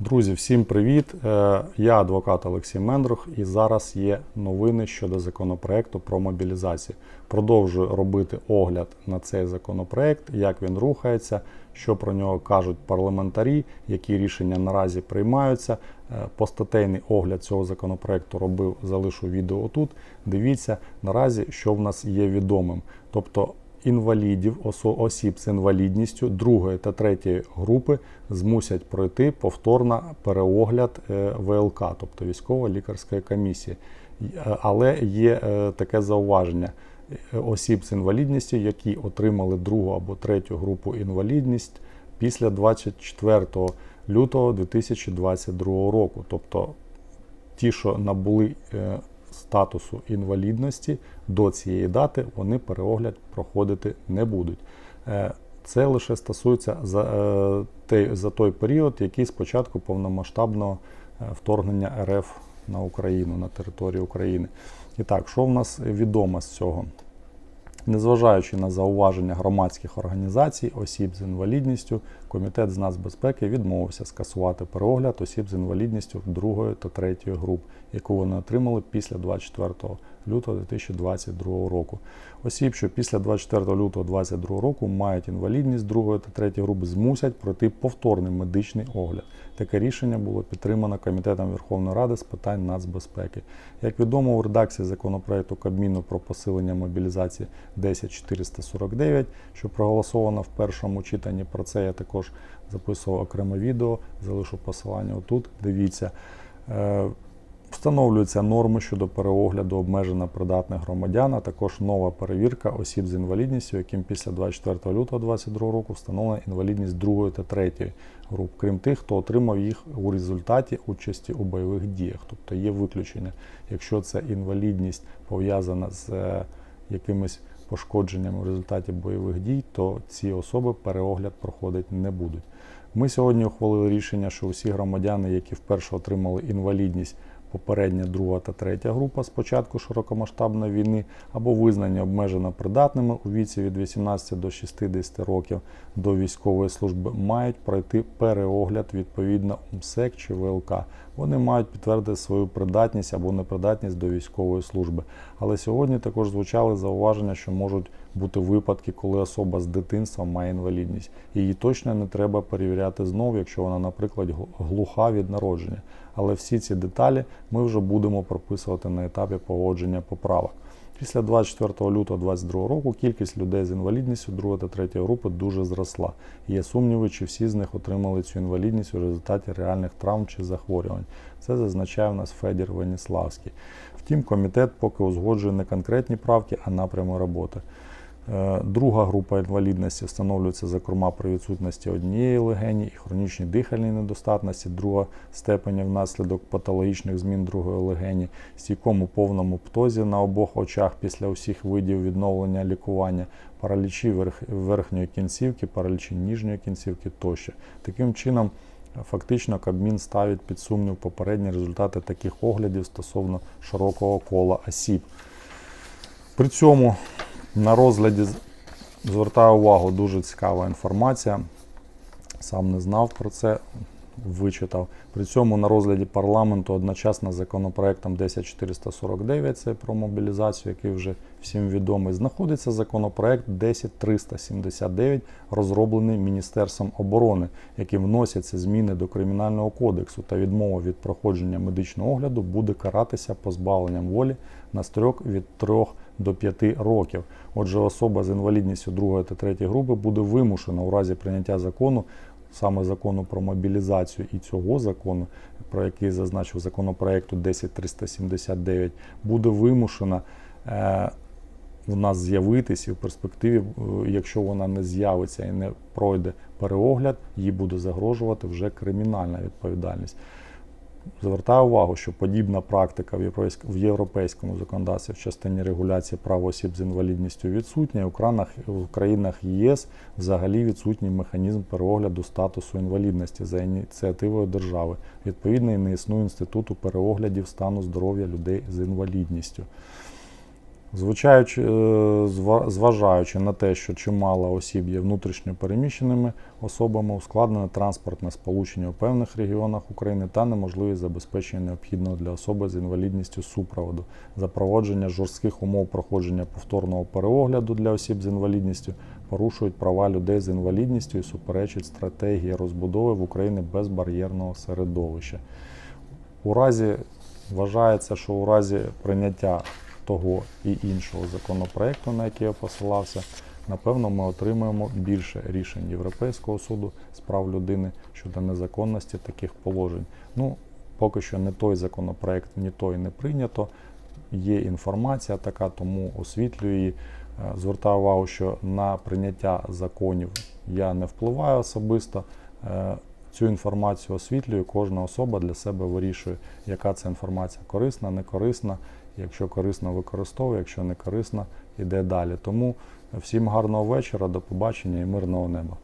Друзі, всім привіт! Е, Я адвокат Олексій Мендрух, і зараз є новини щодо законопроекту про мобілізацію. Продовжую робити огляд на цей законопроект, як він рухається, що про нього кажуть парламентарі, які рішення наразі приймаються. Е, Постатейний огляд цього законопроекту робив, залишу відео тут. Дивіться наразі, що в нас є відомим. Тобто інвалідів, осіб з інвалідністю другої та третьої групи змусять пройти повторно переогляд е, ВЛК, тобто військово-лікарської комісії. Е, Але є е, таке зауваження. Осіб з інвалідністю, які отримали другу або третю групу інвалідність після 24 лютого 2022 року. Тобто ті, що набули статусу інвалідності до цієї дати, вони переогляд проходити не будуть. Е, Це лише стосується за, е, за той період, який спочатку повномасштабного е, вторгнення РФ на Україну, на територію України. І так, що в нас відомо з цього? Незважаючи на зауваження громадських організацій, осіб з інвалідністю, комітет з нацбезпеки відмовився скасувати переогляд осіб з інвалідністю другої та третьої груп, яку вони отримали після 24 лютого 2022 року. Осіб, що після 24 лютого 2022 року мають інвалідність другої та третьої групи, змусять пройти повторний медичний огляд. Таке рішення було підтримано Комітетом Верховної Ради з питань нацбезпеки. Як відомо, у редакції законопроекту Кабміну про посилення мобілізації 10449, що проголосовано в першому читанні. Про це я також записував окреме відео, залишу посилання отут. Дивіться. Встановлюються норми щодо переогляду обмежено придатних громадян, а також нова перевірка осіб з інвалідністю, яким після 24 лютого 2022 року встановлена інвалідність другої та третьої груп, крім тих, хто отримав їх у результаті участі у бойових діях. Тобто є виключення, якщо це інвалідність пов'язана з е, якимись пошкодженнями в результаті бойових дій, то ці особи переогляд проходити не будуть. Ми сьогодні ухвалили рішення, що усі громадяни, які вперше отримали інвалідність попередня друга та третя група з початку широкомасштабної війни або визнані обмежено придатними у віці від 18 до 60 років до військової служби, мають пройти переогляд відповідно МСЕК чи ВЛК. Вони мають підтвердити свою придатність або непридатність до військової служби. Але сьогодні також звучали зауваження, що можуть бути випадки, коли особа з дитинства має інвалідність. Її точно не треба перевіряти знову, якщо вона, наприклад, глуха від народження. Але всі ці деталі ми вже будемо прописувати на етапі погодження поправок. Після 24 лютого 2022 року кількість людей з інвалідністю 2 та 3 групи дуже зросла. Є сумніви, чи всі з них отримали цю інвалідність у результаті реальних травм чи захворювань. Це зазначає в нас Федір Веніславський. Втім, комітет поки узгоджує не конкретні правки, а напрями роботи. Е, Друга група інвалідності встановлюється зокрема при відсутності однієї легені і хронічній дихальній недостатності, друга степеня внаслідок патологічних змін другої легені, стійкому повному птозі на обох очах після усіх видів відновлення лікування, паралічі верх- верхньої кінцівки, паралічі ніжньої кінцівки тощо. Таким чином, фактично Кабмін ставить під сумнів попередні результати таких оглядів стосовно широкого кола осіб. При цьому на розгляді звертаю увагу, дуже цікава інформація. Сам не знав про це, вичитав. При цьому на розгляді парламенту одночасно з законопроектом 10449, це про мобілізацію, який вже всім відомий, знаходиться законопроект 10379, розроблений Міністерством оборони, яким вносяться зміни до Кримінального кодексу та відмова від проходження медичного огляду буде каратися позбавленням волі на строк від 3 до 5 років. Отже, особа з інвалідністю другої та третьої групи буде вимушена у разі прийняття закону, саме закону про мобілізацію і цього закону, про який зазначив законопроекту 10379, буде вимушена е, в нас з'явитись і в перспективі, е, якщо вона не з'явиться і не пройде переогляд, їй буде загрожувати вже кримінальна відповідальність. Звертаю увагу, що подібна практика в європейському законодавстві в частині регуляції прав осіб з інвалідністю відсутня. і в країнах ЄС взагалі відсутній механізм переогляду статусу інвалідності за ініціативою держави. Відповідно, і не існує інституту переоглядів стану здоров'я людей з інвалідністю. Звучаючи, е, зважаючи на те, що чимало осіб є внутрішньо переміщеними особами, ускладнене транспортне сполучення у певних регіонах України та неможливість забезпечення необхідного для особи з інвалідністю супроводу, запровадження жорстких умов проходження повторного переогляду для осіб з інвалідністю порушують права людей з інвалідністю і суперечать стратегії розбудови в Україні безбар'єрного середовища. У разі вважається, що у разі прийняття того і іншого законопроекту, на який я посилався, напевно, ми отримаємо більше рішень Європейського суду з прав людини щодо незаконності таких положень. Ну, поки що не той законопроект, ні той не прийнято. Є інформація така, тому освітлюю її. Е, Звертаю увагу, що на прийняття законів я не впливаю особисто. Е, Цю інформацію освітлюю, кожна особа для себе вирішує, яка ця інформація корисна, не корисна. Якщо корисно, використовує, якщо не корисна, іде далі. Тому всім гарного вечора, до побачення і мирного неба.